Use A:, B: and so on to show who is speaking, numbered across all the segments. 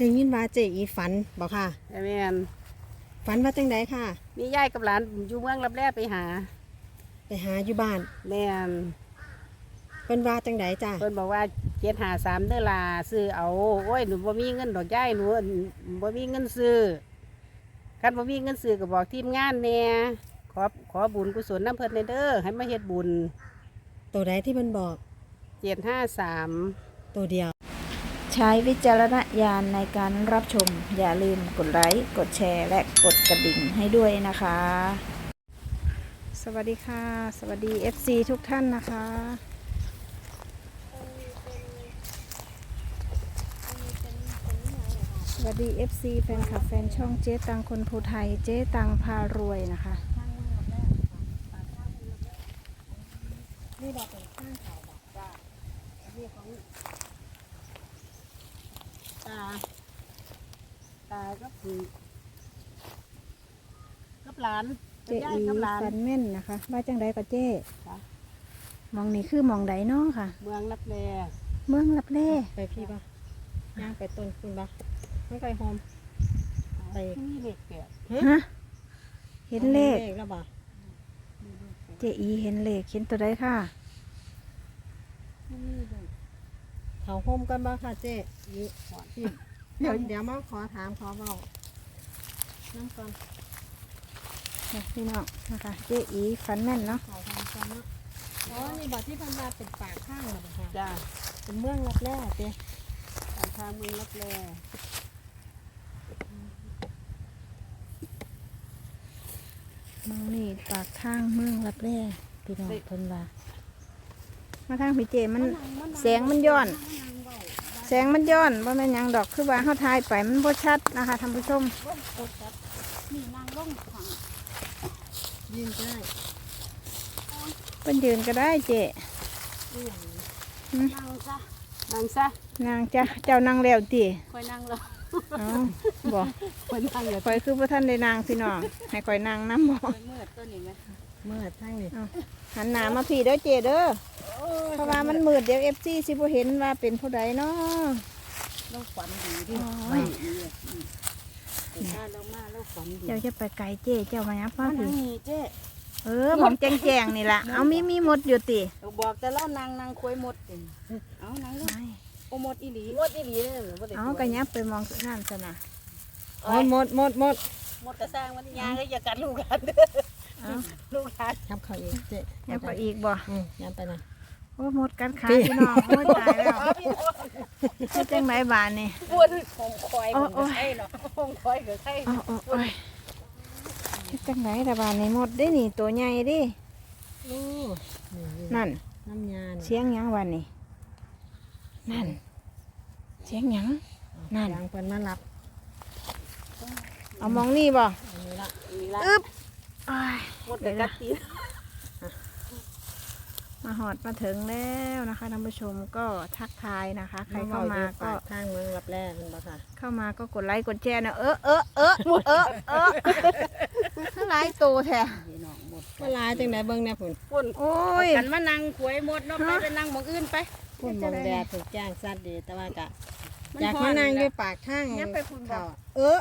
A: ได้ยินว่าเจอีฝันบอกค่ะ
B: แต่แม่น
A: ฝันว่าจังไดค่ะ
B: มียายกับหลานอยู่เมืองรับแลไปหา
A: ไปหาอยู่บ้าน
B: แม่น
A: เพิ่นว่าจังไดจ้า
B: เพิ่นบอกว่าเจ็ดหาสามเด้อลาซื้อเอาโอ้ยหนูบ่มีเงินดอกยายหนูอั่นบ่มีเงินซื้อคันบ่มีเงินซื้อก็บอกทีมงานแหน่ขอขอบุญกุศลน้ำเพิ่นในเด้อให้มาเฮ็ดบุญ
A: ตัวใดที่เพิ่นบอก
B: เจ็ดห้าสาม
A: ตัวเดียว
C: ใช้วิจารณญาณในการรับชม อย่าลืมกดไลค์กดแชร์ และกดกระดิ่งให้ด้วยนะคะ สวัสดีค่ะ สวัสดี FC ทุกท่านนะคะ สวัสดี FC แฟนคลับแฟนช่องเจ๊ตังคนภูไทยเจ๊ตังพารวยนะคะ
A: นี่บอกเป็นข้างขาบอกจ้านี่ของ ตา
B: ตายก็คือกับหลาน
C: เจ๊
B: ยาย
C: อี
B: กับหลาน
C: ฟันแม่นนะคะว่าจังไดก็เจ๊
B: จ้ะ
C: มองนี่คือมองใดเน้อค่ะ
B: เมืองรับแล
C: เมืองลับแล่
A: ไปพี่ปะย่างไปต้นคุณปะไม่ไปโฮมไป
B: มีเด็กแก่
C: ฮะเห็นเลข
A: แล้วบ่
C: เจอีเห็นเลขเห็นตัวใดค่ะ
A: เขาโฮมกันบ้างค่ะเจ๊อีพี่เดี๋ยวเดี๋ยวมาขอถามขอเบาน้ำก่อน
C: ค่ะพี่น้องนะคะ เจอีฟันแม่นเนาะ
A: ขอทำก่อนเนาะอ๋อนี่บอกที่เพันมาเป็นปากข้างเหรอคะ
B: จ้า
A: เป็นเมืองรับแร่เจ๊
B: ทางเมืองรับแล
C: มองนี่ปากทางเมืองลับแร่พี่น้องเพิ่นว่ามาทางพี่เจมันแสงมันย้อน แสงมันย้อนว่าแม่นหยังดอกคือว่าเฮาทายไปมันบ่ชัดนะคะท่านผู้ชม
B: นี่นางล่องขัง
A: ยินได้
C: เพิ่นยืนก็ได้เจ
B: นางซะนางซะ
C: นางจ้ะเจ้านางแล้วติ
B: คอยนางแล้ว
C: เอ้าบ่
B: คอยนางอย่า
C: ข่อยคือบ่ทันได้นางพี่น้องให้ข่อยนางน้ำบ่
B: คอยเมื่อตัวนี้ไหม
A: เมื่อทั้งนี้
C: หันหน้ามาพี่เด้อเจเด้อเพราะว่า มันมืดเดี๋ยว FC สิบ่เห็นว่าเป็นผู้ใดเนาะ
B: เราฝันดีดิ
C: อ๋อ
B: ไปดีอะอืมแต่ถ้าเรามาเราฝันดี
C: เจ้าจะไปไกลเจเจ้ามายับ
B: มา
C: มา
B: นา
C: พี่
B: งนี่เจ๊
C: เออผมแจ้งๆนี่ล่ะเอามีมีหมดอยู่ติ
B: เราบอกแต่เรานางนางควยหมดเองเอานางลูก
C: ไม่
B: โอหมดอีหลีหมดอีหลีเนี่ยหรือว่าแต่
C: เอากระยับไปมองนั่นซะนะ
A: หมดหมดหมดหมด
B: หมดแต่สร้างมันยางก็อย่ากัดลูกกัน
C: เอา
B: ลูกกัน
A: ทำเขาอีกเจ๊
C: ยับไปอีกบ่
A: อืมยับไปนะ
C: โอ้หมดกันขาพี่น้องโอ้ยตายแล้วเฮ็ดจังไดบานนี่
B: ปวนของคอยมันก็ใช่เนาะของคอยก็ใช่
C: เอาเอาเอาเฮ็ดจังไดแต่บานนี่หมดได้นี่ตัวใหญ่เดิ
A: โอ้นี่
C: นั่น
A: น้ำยา
C: เสียงหยังวันนี่นั่น เสียงหยังนั่น
A: ยางเปิ้นมารับ
C: เอามองนี่บ่
A: อันนี้ละ
B: นี่ละ
C: อึ๊บอ้าย
B: หมดแต่กัดตีน
C: มาหอดมาถึงแล้วนะคะท่านผู้ชมก็ทักทายนะคะ ใครเข้ามาก็
A: ทางเมืองรับแร่มันบ่ค่ะ
C: เข้ามาก็กดไลค์กดแชร์นะเออเออเออเออเออถ้าไลค์โตแท้
B: พี่น้องหมด
A: เวลาจังไดเบิ่งเนี่ยพุ่น
B: ปุ่น
C: โอ้ย
B: กันมานั่งควยหมดเนาะไปไปนั่งหมองอื่นไป
A: พุ่นมองแดดถูกจ้างสัตว์ดีแต่ว่ากะ
B: มัน
A: อยาก
B: ฮ้
A: มา
B: อน
A: นั่ง
B: นี่
A: อยู่
B: ล่ะ
A: ปากทาง
C: ยับไปพุ่นบ่
A: เขาเออ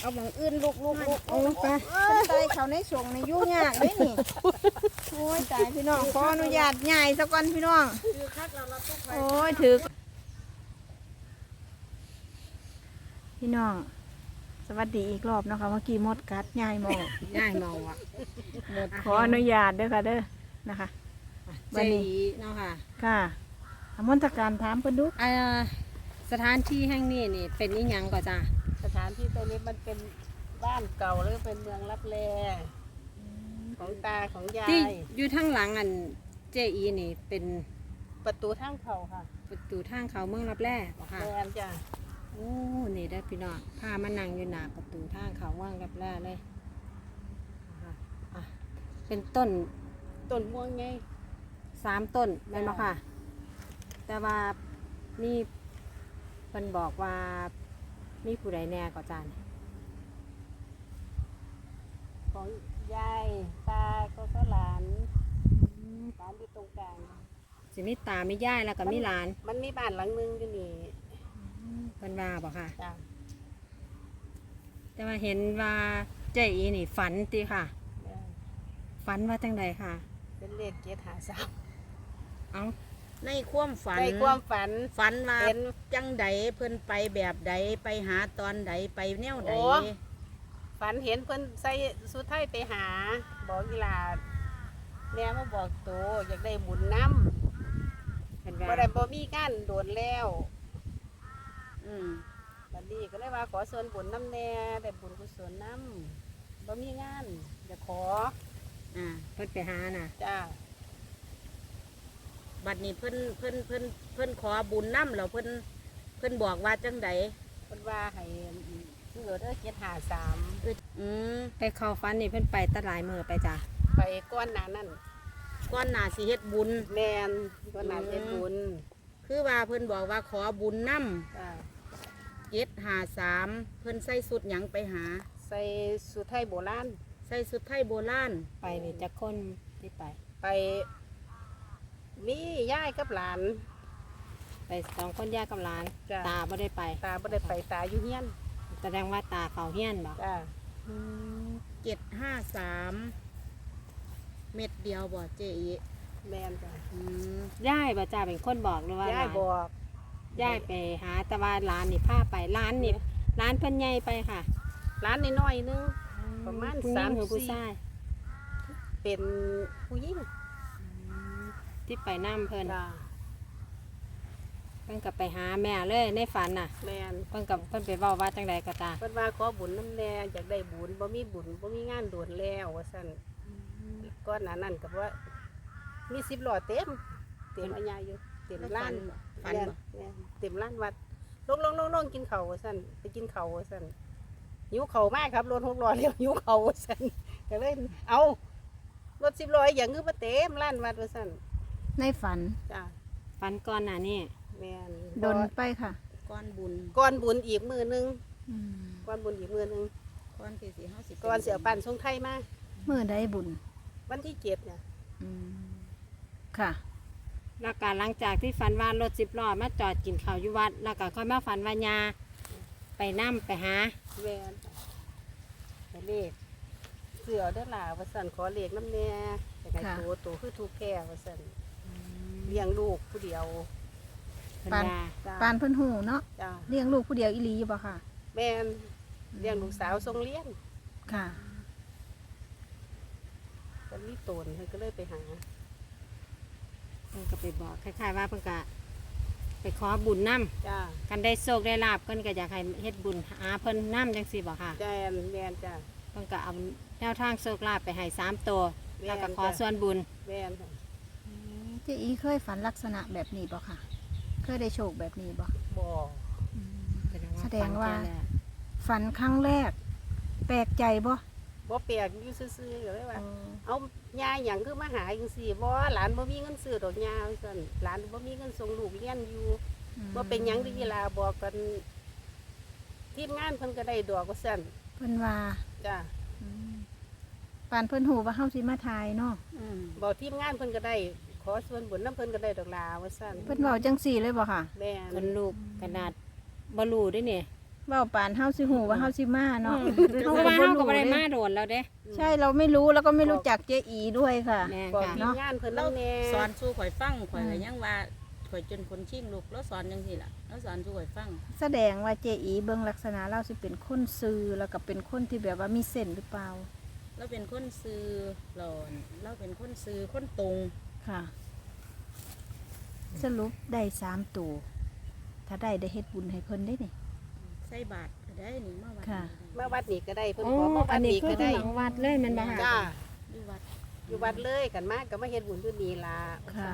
B: เอาหมองอื่นลูกลูกลูก
A: เอาลงไป
C: คนใจเขาในส่งในยุ่งยากเลยนี่โอ้ยตายพี่น้องขออนุญาตใหญ่สักก่อนพี่น้อง
B: คือคักเราเราต้องไป
C: โอ้ยถือพี่น้อง สวัสดีอีกรอบนะคะเมื่อกี้มดกัดยายหมอ
A: ง่ายเมาอะหมด
C: ขออนุญาตเด้อค่ะเด้อนะคะ
A: เจ
C: วันนี้
A: ดีเนาะค่ะ
C: ค่ะอมนตการถามเพิ่นดู
A: อ่าสถานที่แห่งนี้นี่เป็นอีหยังก็จ้า
B: สถาน ที่ตรงนี้มันเป็นบ้านเก่าหรือเป็นเมืองรับแลของตาของยา
A: ที่
B: ย
A: อยู่ทางหลังอันเจอีนี่เป็น
B: ประตูทางเขาค่ะ
A: ประตูทางเขาเมืองรับแร่บ่ค่ะ
B: แม่นจ้ะ
A: โอ้ นี่ได้อพี่น้องพามานั่งอยู่หน้าประตูทางเขาเมืองรับแร่เลยนะคะอะเป็นต้น
B: ต้นม่วงไง
A: สามต้นแม่นบ่ค่ะ แต่ว่านี่เพิ่นบอกว่า มีผู้ใดแน่ก็จาน
B: ของยายตาก็ก็หลานหลานอยู่ตรงกลาง
A: สิมีตามีย่ายแล้วก็มีหลาน
B: มันมีบ้านหลังนึงอยู่นี่
A: ว่าบอกค่ะ
B: จ้า
A: แต่ว่าเห็นว่าเจอีนี่ฝันติค่ะ ฝันว่าจังใดค่ะ
B: เป็นเลขเจ็ดหาสาม
A: เอา
D: ในความฝัน
B: ในความฝัน
D: ฝันว่า
B: เห็น
D: จังใดเพิ่นไปแบบใดไปหาตอนใดไปแนวใด
B: โอ้ ฝันเห็นเพิ่นใส่สุดท้ายไปหา บอกกีฬาแม่มาบอกโตอยากได้บุญน้
A: เห็นำว่า
B: บ่ได้บ่มีงานโดนแล้ว
D: อืม
B: บัดนี้ก็เลยว่าขอส่วนบุญน้ำแน่ได้บุญกุศลน้ำบ่มีงานจะขอ
D: อ่า
A: เพิ่นไปหาน่ะ
B: จ้า
D: บัดนี้เพิ่นเพิ่นเพิ่นเพิ่นขอบุญน้ำแล้วเพิ่นเพิ่นบอกว่าจังใด
B: เพิ่นว่าให้ซื้อเด้อเจ็ดหาสาม
D: อืม
A: ไปเข้าฝันนี่เพิ่นไปตะหลายมือไปจ้ะ
B: ไปก้อนหนานั่น
D: ก้อนหน้าสิเฮ็ดบุญ
B: แมนก้อนหนาเจ็ดบุญ
D: คือว่าเพิ่นบอกว่าขอบุญน้
B: จ้าำ
D: เจ็ดหาสามเพิ่นใส่สุดหยังไปหา
B: ใส่สุดไทยโบราณ
D: ใส่สุดไทยโบราณ
A: ไปนี่จะคนที่ไป
B: ไป มีย่ายกับหลาน
A: ไปสองคนแยกกับหลาน
B: จ้ะ
A: ตาบ่ได้ไป
B: ตาบ่ได้ไปตาอยู่เฮียน
A: แสดงว่าตาเขาเฮี้ยนบ่
B: จ้า
D: เจ็ดห้าสามเม็ดเดียวบ่เจอี
B: แมนจ้า
D: อืม
A: ย่ายบ่จ้าเป็นคนบอกหรือว่า
B: ย่าย
A: หลน
B: บอก
A: ย่ายไปหาแต่ว่าร้านนี่พาไปร้านนี่ร้านเพิ่นใหญ่ไปค่ะ
B: หลานน้อยๆนึง ประมาณ
A: ผู้หญิง
B: สาม
A: หรือผู้
B: สี่
A: ชาย
B: เป็นผู้หญิง
A: ที่ไปน้ำเพิ่น
B: จ้า
A: เพิ่นก็ไปหาแม่เลยในฝันน่ะ
B: แมน
A: เพิ่นกับเพิ่นไปเว้าว่าจังใดก็ตา
B: เพิ่นว่าขอบุญน้ำแน่อยากได้บุญบ่มีบุญบ่มีงานโดนแล้วว่าซั่นก้อนหนานั่นก็ว่า มีสิบหล่อเต็ม เต็มอัญญาอยู่เต็มล้าน
D: ฝันบ่
B: แม่นเต็มล้านวัดลงลงลงลงกินเขาวว่าสั่นไปกินเขาวว่าสั่นหิวเขาวมากครับรถหกล้อเรียวหิวเขาวว่าสั่นก็เลยเอารถสิบล้ออย่างคือมาเต็มล้านวัดว่าสั่น
C: ในฝัน
B: จ้า
A: ฝันก่อนหน้านี่
B: แม่น
C: โดนไปค่ะ
D: ก้อนบุญ
B: ก้อนบุญอีกมือหนึง
C: อืม
B: ก้อนบุญอีกมือหนึง
D: ก้อนที่สีห้าสิบ
B: ก้อนเสียปันทรงไทยมา
C: เมื่อได้บุญ
B: วันที่เจ็ดเนี่ย
C: อืมค่ะ
A: แล้วก็หลังจากที่ฝันว่ารถสิบล้อมาจอดกินข้าวอยู่วัด แล้วก็ค่อยมาฝันว่ายาไปน้ำไปหา
B: แม่นไปเลขเสือเด้อล่ะว่าสั่นขอเลขน้ำแน่แต่ไง
C: ค่ะ
B: โตโตคือถูกแก่ว่าสั่น เลี้ยงลูกผู้เดียว
A: เพิ่น
C: ปาน
A: ว่า
B: จ้า
C: ปานเพิ่นหูเนาะ
B: จ้า
C: เลี้ยงลูกผู้เดียวอีหลีอยู่บ่ค่ะ
B: แม่นเลี้ยงลูกสาวทรงเลี้ยง
C: ค่ะ
B: ก็รีบโตนเพิ่นก็เลยไปหา
A: เพิ่นก็ไปบอกคล้ายๆว่าเพิ่นก็ไปขอบุญน้
B: จ้าำ
A: กันได้โชคได้ลาบเพิ่นก็อยากให้เฮ็ดบุญหาเพิ่นน้ำจังสี่บ่ค่ะ
B: แจนแมนจ้า
A: เพิ่นก็เอาแนวทางโชคลาภไปให้สามตัว
B: แม่
A: แล้ว
B: น
A: ก็ขอ
B: จ้ะ
A: ส่วนบุญ
B: แมนค่ะ
C: เจ๊อีเคยฝันลักษณะแบบนี้บ่ค่ะ เคยได้โชคแบบนี้บ่
B: บ่
C: แสดงว่า
A: ฝันแก่แล้ว
C: ฝันครั้งแรก แปลกใจบ่
B: บ่แปลกอยู่ซื่อๆก็เลยว่าเอายาหยังคือมาหาจังซี่บ่หลานบ่มีเงินซื้อดอกยาว่าซั่นหลานบ่มีเงินส่งลูกเรียนอยู่บ่เป็นหยังที่ลาบอกกันทีมงานเพิ่นก็ได้ดอกว่าซั่น
C: เพิ่นว่า
B: จ้า
C: อืมปานเพิ่นหูว่าเฮาสิมาทายเนาะ
D: อืม
B: บอกทีมงานเพิ่นก็ได้ข อส่วนบุญนํเพิ่นก็ได้ดอกลาว่าซั่น
C: เพิ่นเว้าจังสี่เลยบ่ค่ะ
B: แม่น
A: คนลูกขนาดบ่รู้เด้วยนี่
C: เว้าปานเฮาสิหูว่าเฮาสิมาเนาะ
A: เพราะว่าเฮาก็บ่ได้มาโดนแล้วเด้
C: ใช่เราไม่รู้แล้วก็ไม่รู้จักเจ๊อีด้วยค่ะ
A: แม่น
B: บอก
A: ค่ะ
B: ทีมงานเพิ่น
D: เรา
B: นำแน่
D: สอนสู้ข่อยฟังข่อย
C: อื
D: ก็
C: ม
D: ยังว่าข่อยจนคนชิงลูกแล้วสอนยังสิล่ะแล้วสอนสู้ข่อยฟัง
C: แสดงว่าเจอีเบิ่งลักษณะเราสิเป็นคนซื่อแล้วก็เป็นคนที่แบบว่ามีเส้นหรือเปล่า
D: เราเป็นคนซื้อหลอนเราเป็นคนซื้อคนตรง
C: ค่ะ สรุปได้สามตัวถ้าได้ได้เฮ็ดบุญให้เพิ่นได้นี่
D: ใส่บาทก็ได้นี่มาวัด
C: ค่ะ
B: มาวัดนี้ก็ได้เพิ่น
A: โอ้
B: ขอมา
A: อั
B: วันด
A: นี้
B: นี้
A: คือ
B: ก็ได้
A: หลังวัดเลยแมันบ่ค่ะ
B: จ้า
D: อยู่วัด
B: อยู่วัดเลยกันมากก็มาเฮ็ดบุญอยู่นี่ล่ะ
C: ค่ะ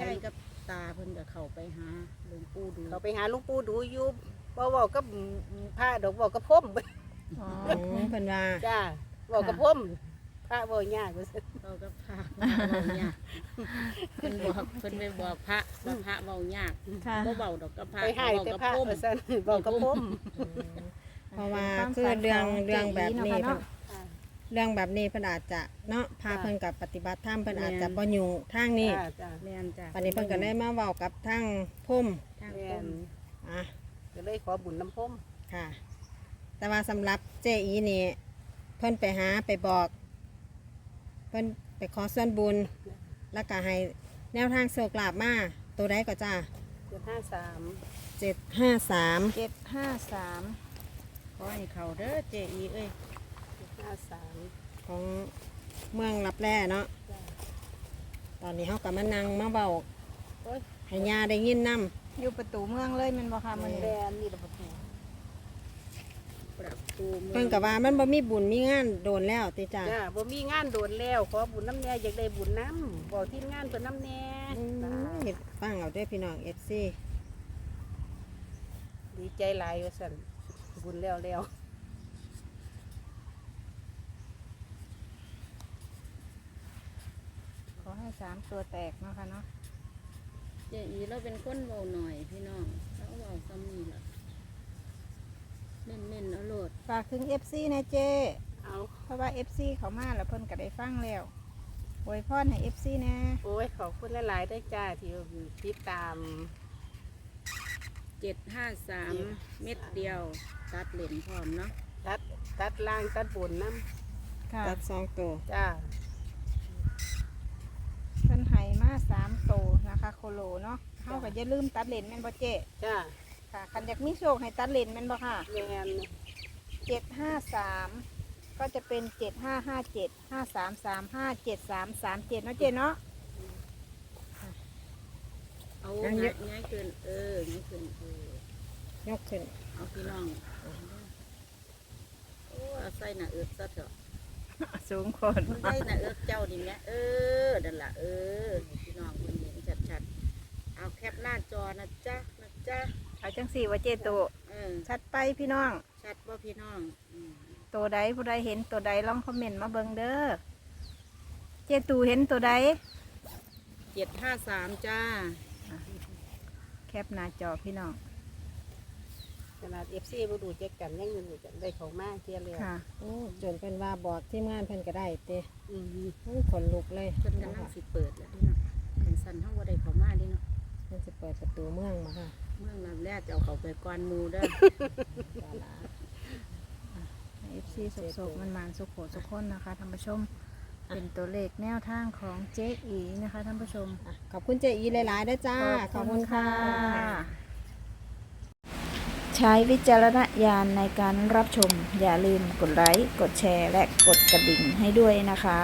D: ยายกับตาเพิ่นก็เข้าไปหาหลวงปู่ดู
B: เขาไปหาหลูกปู่ดูอยู่บ่เว้ากับพระดอกเว้ากับพรม
C: อ๋อ
A: อืมเพิ่นว่า
B: จ้าเว้ากับพรม พระเว้ายากว่าซั่น
D: เราก็พระเว้ายากเพิ่นบอกเพิ่นไปบอกพระว่าพระเว้ายาก
C: ค่ะ
D: บ่เว้าดอกกับพระ
B: ไปให้
D: เว้า
B: แต่
D: กับ
B: พระ
D: พุ่ม
B: ว่าซั่นเว้ากับพรม
A: เพราะว่า
C: ความ
A: คือ
C: ฝัน
A: เรื่อง
C: ของ
A: เรื่องแบบนี้
C: เจ๊อีเนาะ
A: เพิ่นเรื่องแบบนี้เพิ่นอาจจะเนาะพาเพิ่นกับปฏิบัติธรรมเพิ่นอาจจะบ่อยู่ทางนี้
B: จ้าจ้า
D: แม่นจ้ะ
A: ปันนี้เพิ่นก็เลยมาเว้ากับทางพุ่ม
D: ทาง
B: แม่
D: พุ่
B: น
D: ม
A: อะ
B: ก็เลเลยขอบุญน้ำพุ่ม
A: ค่ะ แต่ว่าสำหรับเจอีนี่ เพิ่นไปหาไปบอก เพิ่นไปขอส่วนบุญ แล้วก็ให้แนวทางโชคลาภมาตัวใดก็จ้า
B: เจ็ดห้าสาม
A: เจ็ดห้าสาม
C: เจ็ดห้าสาม
D: ขอให้เขาเด้อเจอีเอ้ย
B: เจ็ดห้าสาม
A: ของเมืองรับแร่เนาะ
B: จ้ะ
A: ตอนนี้เขากับมานั่งมาเบา
B: โอ้ย
A: ให้ยาได้ยินน
C: อยู่ประตูเมืองเลยแมันบ่ค่ะมัน
B: แดนนี่ระประตู
D: ประ ตูำ
A: เพิ่นกับว่ามันบ่มีบุญมีงานโดนแล้วติจ้า
B: จ้าบ่มีงานโดนแล้วขอบุญน้ำแน่อยากได้บุญน้ำบอกทีมงานเพิ่นน้ำแน่
A: อืม
B: จ้า
A: ฟังเอาเด้วยพี่น้องเอฟซี
B: ดีใจหลายว่าสั่นบุญแล้วแล้ว
C: ขอให้สามตัวแตกเนาะค่ะเนาะ
D: เจอีเราเป็นคนเบาหน่อยพี่น้องเราเบาซ้ำนี่แหละ เน้นเน้นๆเอาโลด
C: ฝากถึง FC นะเจ
B: เอา
C: เพราะว่า FC เขามาแล้วเพิ่นก็ได้ฟังแล้วอวยพรให้ FC นะ
B: โอ้ยขอบคุณหลายๆได้อจ้าที่ติดตาม
D: เจ็ดห้าสามเม็ดเดียว ตัดเหรียญพร้อมเนาะ
B: ตัดตัดล่างตัดบนน้
C: ค่ะ
A: ตัดสองตัวำ
B: จ้า
C: เพิ่นให้มาสามโตวนะคะ โคโลเนาะเฮาก็อย่าลืมตัดเลนแม่นบ่เจ
B: จ้า
C: ค่ะคันอยากมีโชคให้ตัดเลนแม่นบ่ค่ะ
B: แมน
C: เจ็ดห้าสามก็จะเป็นเจ็ดห้าห้าเจ็ดห้าสามสามห้าเจ็ดสามสามเจ็ดเนาะเจเนาะ
D: เอาง่ายง่ายเกินเออง่ายเกินเออย
A: กขึ้น
D: เอาพี่น้องโอ้เอาใส่หน้าเอิบซะเถอะ
C: สูงคน
D: ใส่หน้าเอิบเจ้านี่แหละเออนั่นล่ะเออให้พี่น้องคนเห็นชัดๆเอาแคปหน้าจอนะจ๊ะนะจ๊ะ
C: เอาจังสี่ว่าเจโต
D: เออ
C: ชัดไปพี่น้อง
D: ชัดว่าพี่น้องอืม
C: ตัวใดผู้ใดเห็นตัวใดลองคอมเมนต์มาเบิ่งเด้อ เจตูเห็นตัวใด
D: เจ็ดห้าสามจ้า
C: แคปหน้าจอพี่น้อง
B: ขนาดเอฟซีบ่ดูเจ๊กกันยังอยู่กันได้ของมากเที่ยเลย
C: ค่ะ
A: โอ้จนเป็นว่าบอกทีมงานเพิ่นก็ได้เต้
B: อืม
A: อู้ขนลุกเลย
D: เพิ่นกำลังสิเปิดแล้วนี่เนาะเป็นสันเท่าว่าได้เขามาดิเนาะ
A: เพิ่นจะเปิดประตูเมืองมาค่ะ
D: เมืองลำแรกจะเอาเขาไปก้อนหมูเด้อ
A: ดารา
C: เอฟซีสุกๆมันมานๆสุขโขสุขคนนะคะท่านผู้ชมเป็นตัวเลขแนวทางของเจ๊อีนะคะท่านผู้ชม
A: อะขอบคุณเจอีหลายๆด้วยจ้า ขอบคุณค่ะ
C: ใช้วิจารณญาณในการรับชม อย่าลืมกดไลค์ กดแชร์ และกดกระดิ่งให้ด้วยนะคะ